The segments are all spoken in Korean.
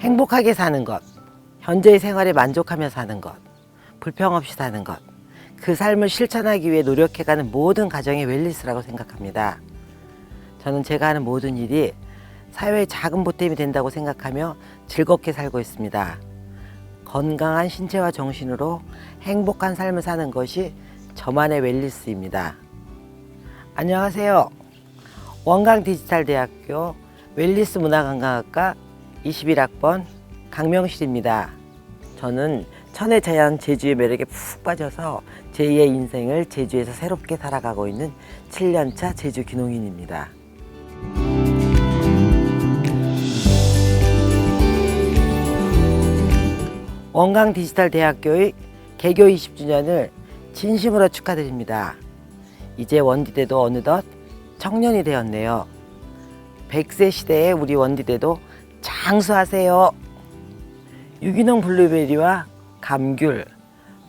행복하게 사는 것, 현재의 생활에 만족하며 사는 것, 불평 없이 사는 것, 그 삶을 실천하기 위해 노력해가는 모든 가정의 웰리스라고 생각합니다. 저는 제가 하는 모든 일이 사회의 작은 보탬이 된다고 생각하며 즐겁게 살고 있습니다. 건강한 신체와 정신으로 행복한 삶을 사는 것이 저만의 웰리스입니다. 안녕하세요. 원강 디지털 대학교 웰리스 문화관광학과 21학번 강명실입니다. 저는 천혜 자연 제주의 매력에 푹 빠져서 제2의 인생을 제주에서 새롭게 살아가고 있는 7년차 제주 귀농인입니다. 원강 디지털 대학교의 개교 20주년을 진심으로 축하드립니다. 이제 원디대도 어느덧 청년이 되었네요. 100세 시대의 우리 원디대도 장수하세요. 유기농 블루베리와 감귤,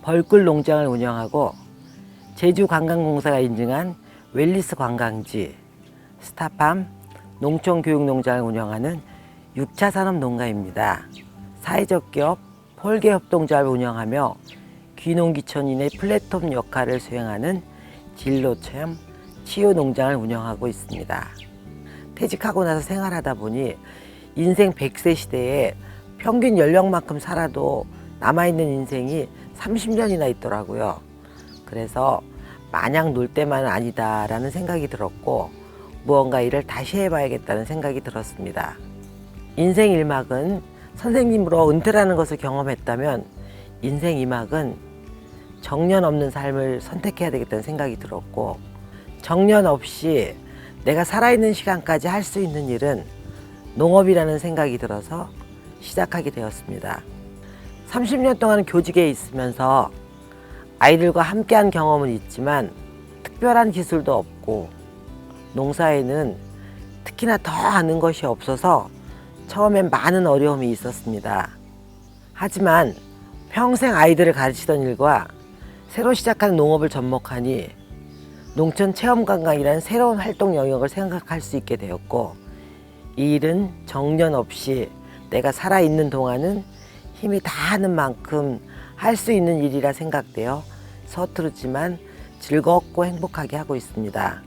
벌꿀 농장을 운영하고 제주관광공사가 인증한 웰리스 관광지, 스타팜 농촌교육농장을 운영하는 6차 산업 농가입니다. 사회적 기업 폴개 협동조합을 운영하며 귀농귀촌인의 플랫폼 역할을 수행하는 진로체험 치유농장을 운영하고 있습니다. 퇴직하고 나서 생활하다 보니 인생 100세 시대에 평균 연령만큼 살아도 남아있는 인생이 30년이나 있더라고요. 그래서 마냥 놀 때만은 아니다라는 생각이 들었고 무언가 일을 다시 해봐야겠다는 생각이 들었습니다. 인생 1막은 선생님으로 은퇴라는 것을 경험했다면 인생 2막은 정년 없는 삶을 선택해야 되겠다는 생각이 들었고 정년 없이 내가 살아있는 시간까지 할 수 있는 일은 농업이라는 생각이 들어서 시작하게 되었습니다. 30년 동안 교직에 있으면서 아이들과 함께한 경험은 있지만 특별한 기술도 없고 농사에는 특히나 더 아는 것이 없어서 처음엔 많은 어려움이 있었습니다. 하지만 평생 아이들을 가르치던 일과 새로 시작하는 농업을 접목하니 농촌 체험 관광이라는 새로운 활동 영역을 생각할 수 있게 되었고 이 일은 정년 없이 내가 살아있는 동안은 힘이 다 하는 만큼 할 수 있는 일이라 생각되어 서투르지만 즐겁고 행복하게 하고 있습니다.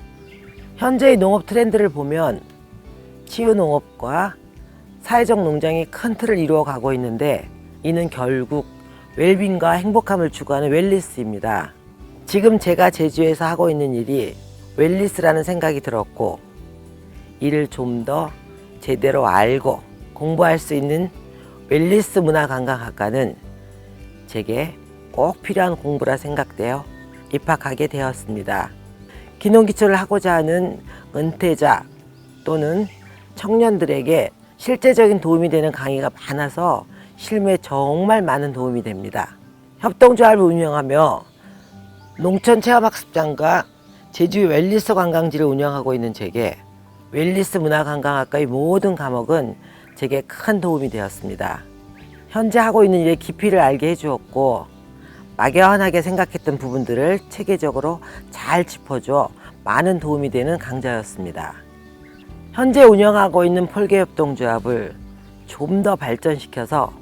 현재의 농업 트렌드를 보면 치유 농업과 사회적 농장이 큰 틀을 이루어 가고 있는데 이는 결국 웰빙과 행복함을 추구하는 웰리스입니다. 지금 제가 제주에서 하고 있는 일이 웰리스라는 생각이 들었고 이를 좀더 제대로 알고 공부할 수 있는 웰리스 문화관광학과는 제게 꼭 필요한 공부라 생각되어 입학하게 되었습니다. 기농기초를 하고자 하는 은퇴자 또는 청년들에게 실제적인 도움이 되는 강의가 많아서 실무에 정말 많은 도움이 됩니다. 협동조합을 운영하며 농촌 체험학습장과 제주 웰리스 관광지를 운영하고 있는 제게 웰리스 문화관광학과의 모든 과목은 제게 큰 도움이 되었습니다. 현재 하고 있는 일의 깊이를 알게 해주었고 막연하게 생각했던 부분들을 체계적으로 잘 짚어줘 많은 도움이 되는 강좌였습니다. 현재 운영하고 있는 폴개협동조합을 좀 더 발전시켜서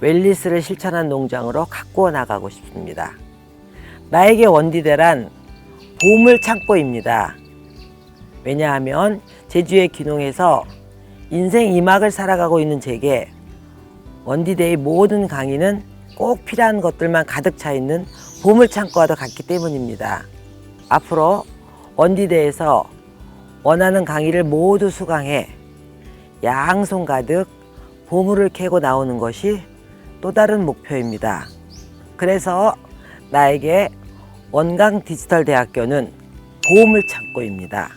웰리스를 실천한 농장으로 가꾸어 나가고 싶습니다. 나에게 원디대란 보물 창고입니다. 왜냐하면 제주의 귀농에서 인생 이막을 살아가고 있는 제게 원디대의 모든 강의는 꼭 필요한 것들만 가득 차 있는 보물 창고와도 같기 때문입니다. 앞으로 원디대에서 원하는 강의를 모두 수강해 양손 가득 보물을 캐고 나오는 것이 또 다른 목표입니다. 그래서 나에게 원강 디지털 대학교는 보물 창고입니다.